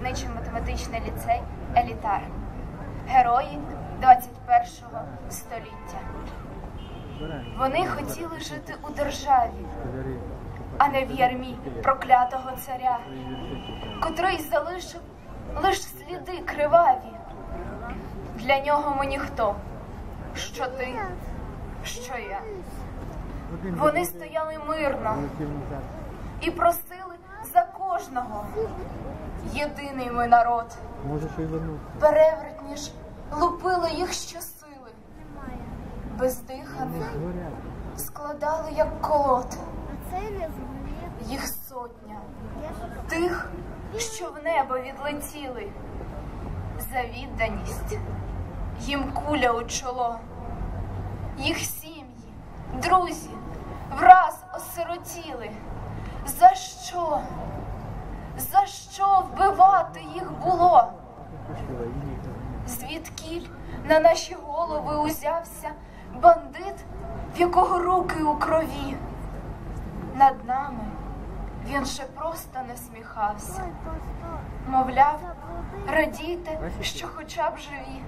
природничо-математичний ліцей Елітар. Герої 21-го століття. Вони хотіли жити у державі, а не в ярмі проклятого царя, котрий залишив лиш сліди криваві. Для нього ми ніхто. Що ти, що я. Вони стояли мирно і просили за кожного. Єдиний ми народ. Можеш і вернутися. Перевертні ж лупили їх щосили. Бездиханих складали, як колод. А це не згорів. Їх сотня. Тих, що в небо відлетіли. За відданість їм куля у чоло. Їх сім'ї, друзі, враз осиротіли. За що? За що вбивати їх було? Пішла, і ні. Звідкіль на наші голови узявся бандит, в якого руки у крові. Над нами він ще просто не сміхався. Мовляв, радійте, що хоча б живі.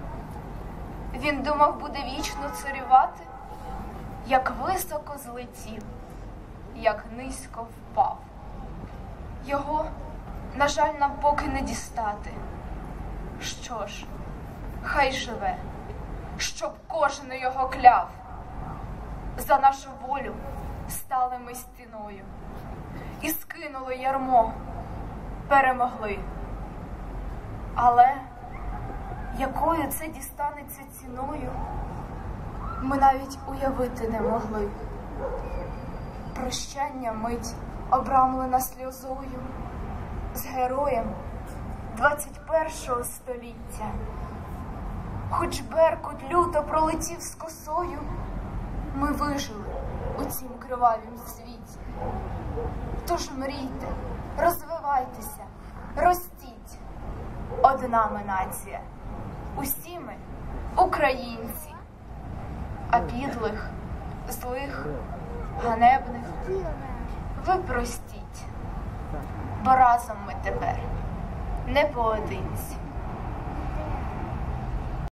Він думав, буде вічно царювати, як високо злетів, як низько впав. Його, на жаль, нам поки не дістати. Що ж, хай живе, щоб кожен його кляв. За нашу волю стали ми стіною і скинули ярмо, перемогли. Але якою це дістанеться ціною, ми навіть уявити не могли. Прощання мить обрамлена сльозою з героєм 21-го століття. Хоч Беркут люто пролетів з косою, ми вижили у цім кривавім світі. Тож мрійте, розвивайтеся, ростіть. Одна ми нація. Усі ми українці, а підлих, злих, ганебних ви простіть, бо разом ми тепер не поодинці.